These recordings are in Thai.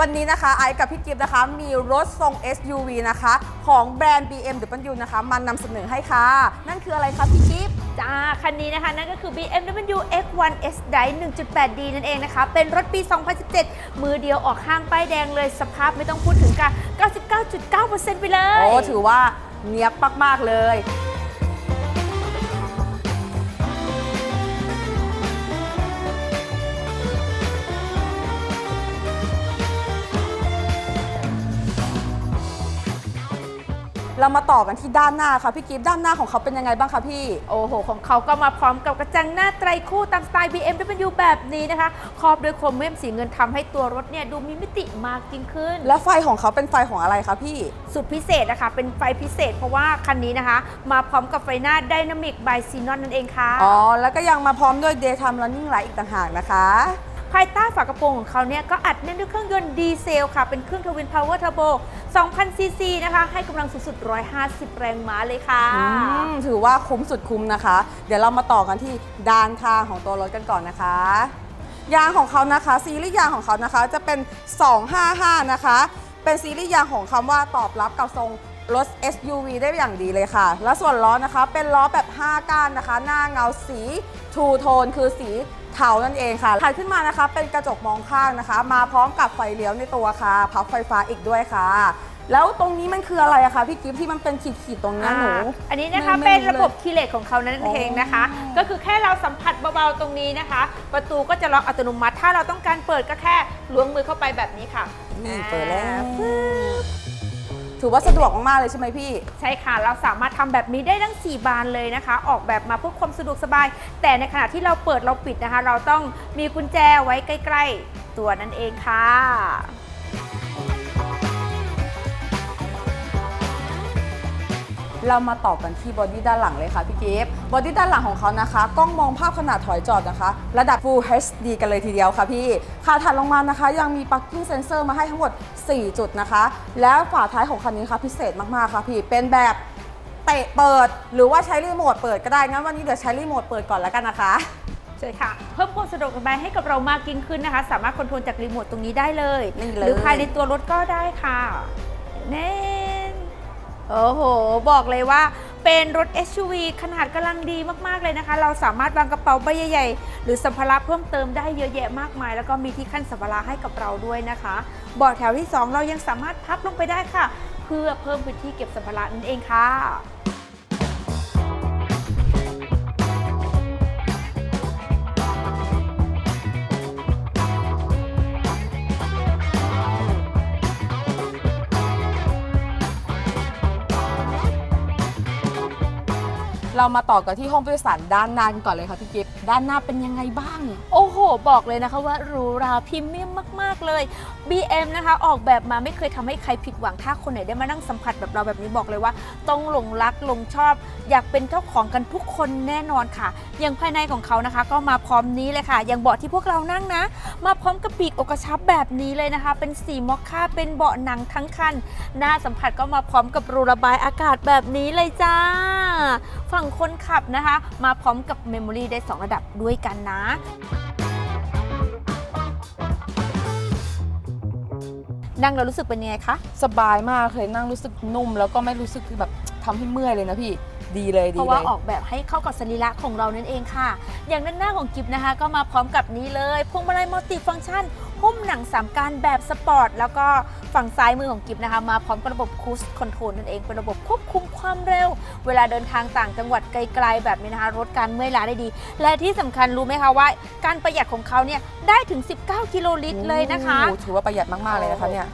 วันนี้นะคะไอซ์กับพี่กิฟต์นะคะ มีรถทรง SUV นะคะ ของแบรนด์ BMW นะคะมานำเสนอให้ค่ะ นั่นคืออะไรคะพี่กิฟต์จ้า คันนี้นะคะ นั่นก็คือ BMW X1 S Drive 1.8D นั่นเองนะคะ เป็นรถปี 2017 มือเดียวออกห้างป้ายแดงเลย สภาพไม่ต้องพูดถึงค่ะ 99.9%ไปเลย โอ้ ถือว่าเนียบมาก ๆ เลย เรามาต่อกันที่ด้านหน้าค่ะพี่กิฟต์ด้านหน้าของเขาเป็นยังไงบ้างคะพี่ โอ้โห ของเขาก็มาพร้อมกับกระจังหน้าไตรคู่ตามสไตล์ BMW แบบนี้นะคะ ครอบด้วยโครเมียมสีเงินทำให้ตัวรถเนี่ยดูมีมิติมากยิ่งขึ้น และไฟของเขาเป็นไฟของอะไรคะพี่ สุดพิเศษนะคะเป็นไฟพิเศษ เพราะว่าคันนี้นะคะ มาพร้อมกับไฟหน้า Dynamic by Xenon นั่นเองค่ะ อ๋อ แล้วก็ยังมาพร้อมด้วย Daytime Running Light อีกต่างหากนะคะ ภายใต้ฝากระโปรงของเขาเนี่ยก็อัดแน่นด้วยเครื่องยนต์ดีเซลค่ะ เป็นเครื่องทวินพาวเวอร์เทอร์โบ2,000ซีซีนะคะ ให้กำลังสูงสุด 150 แรงม้าเลยค่ะ อืมถือว่าคุ้มสุดคุ้มนะคะ เดี๋ยวเรามาต่อกันที่ด้านข้างของตัวรถกันก่อนนะคะ ยางของเขานะคะ ซีรีส์ยางของเขานะคะจะเป็น 255 นะคะ เป็นซีรีส์ยางของคำว่าตอบรับกับทรงรถ SUV ได้อย่างดีเลยค่ะ และส่วนล้อนะคะเป็นล้อแบบ 5 ก้านนะคะ หน้าเงาสีทูโทนคือสี เทานั่นเองค่ะถัดขึ้นมานะคะเป็นกระจกมองข้างนะคะ มาพร้อมกับไฟเลี้ยวในตัวค่ะพับไฟฟ้าอีกด้วยค่ะ แล้วตรงนี้มันคืออะไรอะคะพี่กิฟต์ที่มันเป็นขีดๆตรงเนี้ยหนู อ่าอันนี้นะคะไม่เป็นไม่รู้ระบบคีย์เลสของเขานั่นเองนะคะ อ๋อ ก็คือแค่เราสัมผัสเบาๆตรงนี้นะคะ ประตูก็จะล็อกอัตโนมัติ ถ้าเราต้องการเปิดก็แค่ล้วงมือเข้าไปแบบนี้ค่ะนี่เปิดแล้ว อ่าปึ๊บ ถือว่าสะดวกมากๆเลยใช่ไหมพี่ ใช่ค่ะ เราสามารถทำแบบนี้ได้ทั้ง 4 บานเลยนะคะ ออกแบบมาเพื่อความสะดวกสบาย แต่ในขณะที่เราเปิดเราปิดนะคะ เราต้องมีกุญแจไว้ใกล้ ๆ ตัวนั่นเองค่ะ เรามาต่อกันที่บอดี้ด้านหลังเลยค่ะพี่กิฟต์บอดี้ด้านหลังของเขานะคะ กล้องมองภาพขนาดถอยจอดนะคะ ระดับ Full HD กันเลยทีเดียวค่ะพี่ค่ะถัดลงมานะคะ ยังมี Parking Sensor มาให้ทั้งหมด 4 จุดนะคะ แล้วฝาท้ายของคันนี้ค่ะพิเศษมากๆค่ะพี่เป็นแบบเตะเปิดหรือว่าใช้รีโมทเปิดก็ได้งั้นวันนี้เดี๋ยวใช้รีโมทเปิดก่อนแล้วกันนะคะใช่ค่ะ เพิ่มความสะดวกสบายให้กับเรามากยิ่งขึ้นนะคะ สามารถคอนโทรลจากรีโมทตรงนี้ได้เลยนี่เลยหรือภายในตัวรถก็ได้ค่ะเน่น โอ้โห บอกเลยว่าเป็นรถ SUV ขนาดกำลังดีมาก ๆ เลยนะคะ เราสามารถวางกระเป๋าใบใหญ่ๆ หรือสัมภาระเพิ่มเติมได้เยอะแยะมากมาย แล้วก็มีที่ขั้นสัมภาระให้กับเราด้วยนะคะเบาะแถวที่ 2 เรายังสามารถพับลงไปได้ค่ะ เพื่อเพิ่มพื้นที่เก็บสัมภาระนั่นเองค่ะ เรามาต่อกันที่ห้องผู้โดยสารด้านหน้ากันก่อนเลยค่ะพี่กิฟต์ด้านหน้าเป็นยังไงบ้าง โอ้โห บอกเลยนะคะว่าหรูหราพรีเมียมมาก ๆ เลย BM นะคะ ออกแบบมาไม่เคยทำให้ใครผิดหวังถ้าคนไหนได้มานั่งสัมผัสแบบเราแบบนี้บอกเลยว่า ต้องหลงรักหลงชอบ อยากเป็นเจ้าของกันทุกคนแน่นอนค่ะ อย่างภายในของเขานะคะ ก็มาพร้อมนี้เลยค่ะ อย่างเบาะที่พวกเรานั่งนะ มาพร้อมกับปีกอกกระชับแบบนี้เลยนะคะ เป็นสีมอคค่าเป็นเบาะหนังทั้งคันหน้าสัมผัสก็มาพร้อมกับรูระบายอากาศแบบนี้เลยจ้าฝั่งคนขับนะคะ มาพร้อมกับเมมโมรีได้ 2 ระดับด้วยกันนะนั่งแล้วรู้สึกเป็นยังไงคะ สบายมากเลยนั่งรู้สึกนุ่ม แล้วก็ไม่รู้สึกแบบทำให้เมื่อยเลยนะพี่ดีเลยดีเพราะเลว่ายออกแบบให้เข้ากับสรีระของเรานั่นเองค่ะ อย่างด้านหน้าของกิฟนะคะ ก็มาพร้อมกับนี้เลยพวงมาลัยมัลติฟังก์ชัน หุ้มหนังสามการแบบสปอร์ต แล้วก็ฝั่งซ้ายมือของกิฟนะคะ มาพร้อมกับระบบคูสคอนโทรลนั่นเอง เป็นระบบควบคุมความเร็ว เวลาเดินทางต่างจังหวัดไกลๆแบบนี้นะคะลดการเมื่อยล้าได้ดี และที่สำคัญรู้ไหมคะว่า การประหยัดของเขาเนี่ยได้ถึง 19 กิโลลิตรเลยนะคะ ถือว่าประหยัดมาก ๆ เลยนะคะเนี่ย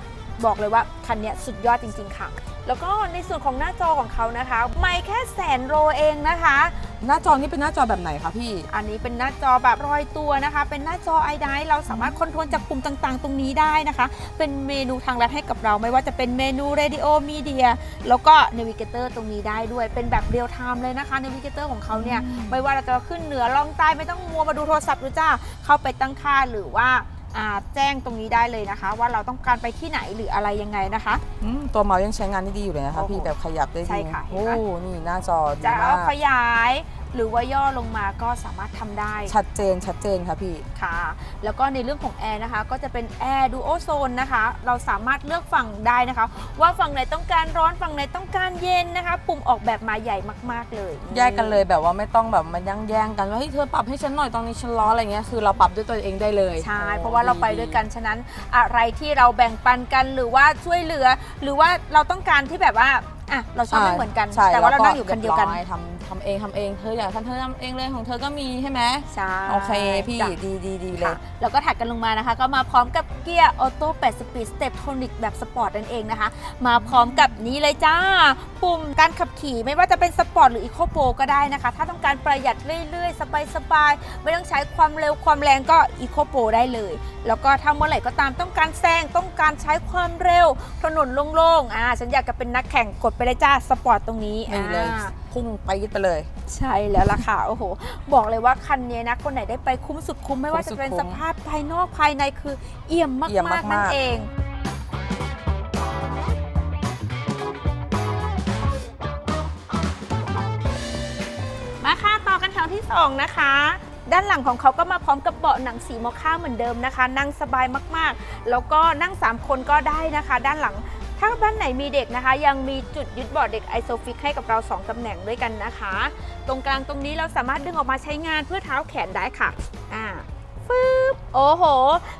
บอกเลยว่าคันเนี้ยสุดยอดจริง ๆ ค่ะ แล้วก็ในส่วนของหน้าจอของเขานะคะ ไม่แค่แสนโลเองนะคะ หน้าจอนี่เป็นหน้าจอแบบไหนคะพี่ อันนี้เป็นหน้าจอแบบรอยตัวนะคะ เป็นหน้าจอไอไดเราสามารถคอนโทรลจากปุ่มต่างๆ ตรงนี้ได้นะคะ เป็นเมนูทางลัดให้กับเราไม่ว่าจะเป็นเมนู Radio Media แล้วก็ Navigator ตรงนี้ได้ด้วย เป็นแบบเรียลไทม์เลยนะคะ Navigator ของเขาเนี่ยไม่ว่าเราจะขึ้นเหนือล่องใต้ไม่ต้องมัวมาดูโทรศัพท์หรือจ้าเข้าไปตั้งค่าหรือว่าอ่า แจ้งตรงนี้ได้เลยนะคะ ว่าเราต้องการไปที่ไหนหรืออะไรยังไงนะคะ อืมตัวเมาส์ยังใช้งานได้ดีอยู่เลยนะคะ โอ้โหพี่แบบขยับได้ดีใช่ค่ะเห็นโอ้ไหม นี่หน้าจอดีจะมาเอากขยาย หรือว่าย่อลงมาก็สามารถทำได้ ชัดเจนชัดเจนค่ะพี่ ค่ะแล้วก็ในเรื่องของแอร์นะคะ ก็จะเป็นแอร์ดูโอโซนนะคะ เราสามารถเลือกฝั่งได้นะคะ ว่าฝั่งไหนต้องการร้อนฝั่งไหนต้องการเย็นนะคะ ปุ่มออกแบบมาใหญ่มาก ๆ เลยแยกกันเลยแบบว่าไม่ต้องแบบมันยังแย่งกันว่าเฮ้ยเธอปรับให้ฉันหน่อยตอนนี้ฉันร้อนอะไรเงี้ยคือเราปรับด้วยตัวเองได้เลยใช่โอ้เพราะว่าเราไปด้วยกันฉะนั้นอะไรที่เราแบ่งปันกันหรือว่าช่วยเหลือ หรือว่าเราต้องการที่แบบว่าอะเราชอบไม่เหมือนกัน ใช่แต่ว่าเรานั่งอยู่คันเดียวกัน รีบร้อทำ ทำเองทำเองเธออยากทำเธอทำเองเลยของเธอก็มีใช่ไหมใช่โอเคพี่จ้ะ ดีดีดีเลยค่ะแล้วก็ถัดกันลงมานะคะ ก็มาพร้อมกับเกียร์ออโต้8สปีดสเต็ปโทนิกแบบสปอร์ตนั่นเองนะคะ มาพร้อมกับนี้เลยจ้า ปุ่มการขับขี่ไม่ว่าจะเป็นสปอร์ตหรืออีโคโปก็ได้นะคะ ถ้าต้องการประหยัดเรื่อยๆ สบายๆ ไม่ต้องใช้ความเร็วความแรงก็อีโคโปได้เลย แล้วก็ถ้าเมื่อไหร่ก็ตามต้องการแซงต้องการใช้ความเร็ว ถนนโล่งๆอ่าฉันอยากจะเป็นนักแข่งกดไปเลยจ้าสปอร์ตตรงนี้นี่เลยอ่า พุ่งไปยึดไปเลย ใช่แล้วล่ะค่ะ โอ้โห บอกเลยว่าคันนี้นะ คนไหนได้ไปคุ้มสุดคุ้มไม่ว่าคุ้มสุจะดเป็นคุ้มสภาพภายนอกภายในคือเอี่ยมมากเอี่ยมๆมากๆนั่นเองมาค่ะต่อกันแถวที่ 2 นะคะ ด้านหลังของเขาก็มาพร้อมกับเบาะหนังสีมอค่าเหมือนเดิมนะคะ นั่งสบายมากๆ แล้วก็นั่ง 3 คนก็ได้นะคะ ด้านหลัง ถ้าบ้านไหนมีเด็กนะคะ ยังมีจุดยึดเบาะเด็กไอโซฟิกให้กับเรา 2ตำแหน่งด้วยกันนะคะ ตรงกลางตรงนี้เราสามารถดึงออกมาใช้งานเพื่อเท้าแขนได้ค่ะอ่าฟึบโอ้โห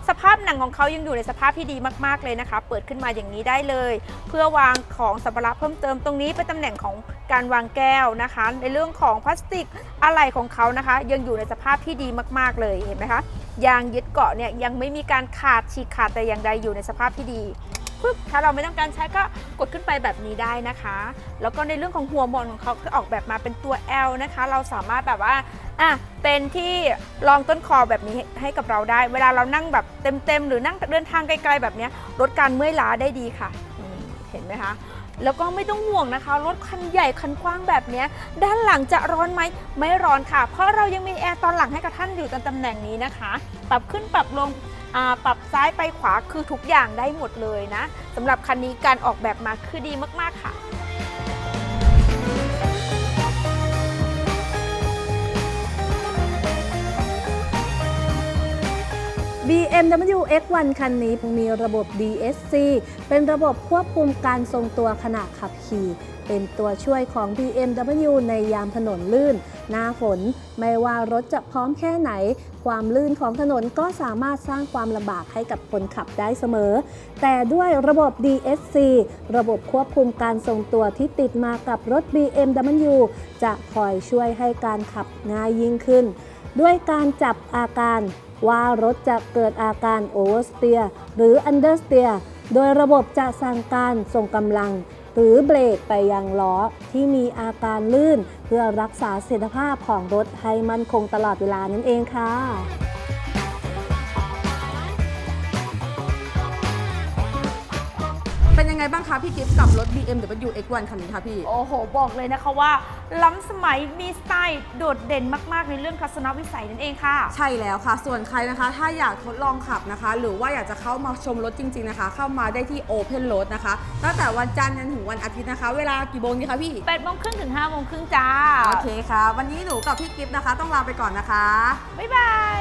สภาพหนังของเขายังอยู่ในสภาพที่ดีมากๆเลยนะคะ เปิดขึ้นมาอย่างนี้ได้เลย เพื่อวางของสัมภาระเพิ่มเติมตรงนี้เป็นตำแหน่งของการวางแก้วนะคะ ในเรื่องของพลาสติกอะไรของเขานะคะ ยังอยู่ในสภาพที่ดีมากๆเลยเห็นไหมคะยางยึดเกาะเนี่ยยังไม่มีการขาดฉีกขาดแต่อย่างใดอยู่ในสภาพที่ดี ปึ๊บถ้าเราไม่ต้องการใช้ก็กดขึ้นไปแบบนี้ได้นะคะ แล้วก็ในเรื่องของหัวมอนของเขาก็ออกแบบมาเป็นตัว L นะคะ เราสามารถแบบว่าอะเป็นที่รองต้นคอแบบนี้ให้กับเราได้ เวลาเรานั่งแบบเต็มๆ หรือนั่งเดินทางไกลๆแบบนี้ลดการเมื่อยล้าได้ดีค่ะเห็นไหมคะแล้วก็ไม่ต้องห่วงนะคะ รถคันใหญ่คันกว้างแบบนี้ ด้านหลังจะร้อนไหมไม่ร้อนค่ะ เพราะเรายังมีแอร์ตอนหลังให้กับท่านอยู่ตามตำแหน่งนี้นะคะ ปรับขึ้นปรับลง ปรับซ้ายไปขวาคือทุกอย่างได้หมดเลยนะสำหรับคันนี้การออกแบบมาคือดีมากๆค่ะ BMW X1 คันนี้มีระบบ DSC เป็นระบบควบคุมการทรงตัวขณะขับขี่ เป็นตัวช่วยของ BMW ในยามถนนลื่น หน้าฝน ไม่ว่ารถจะพร้อมแค่ไหน ความลื่นของถนนก็สามารถสร้างความลำบากให้กับคนขับได้เสมอ แต่ด้วยระบบ DSC ระบบควบคุมการทรงตัวที่ติดมากับรถ BMW จะคอยช่วยให้การขับง่ายยิ่งขึ้น ด้วยการจับอาการ ว่ารถจะเกิดอาการโอเวอร์สเตียร์หรืออันเดอร์สเตียร์โดยระบบจะสั่งการส่งกำลัง หรือเบรกไปยังล้อที่มีอาการลื่น เพื่อรักษาเสถียรภาพของรถให้มั่นคงตลอดเวลานั่นเองค่ะ ไงบ้างคะพี่กิฟต์กับรถ BMW X1 คันนี้คะพี่ โอ้โห บอกเลยนะคะว่า ล้ำสมัยมีสไตล์โดดเด่นมาก ๆ ในเรื่องทัศนวิสัยนั่นเองค่ะ ใช่แล้วค่ะ ส่วนใครนะคะ ถ้าอยากทดลองขับนะคะ หรือว่าอยากจะเข้ามาชมรถจริง ๆนะคะ เข้ามาได้ที่ Open Road นะคะ ตั้งแต่วันจันทร์จนถึงวันอาทิตย์นะคะ เวลากี่โมงดีคะพี่8โมงครึ่งถึง5โมงครึ่งจ้า โอเคค่ะ วันนี้หนูกับพี่กิฟต์นะคะ ต้องลาไปก่อนนะคะ บ๊ายบาย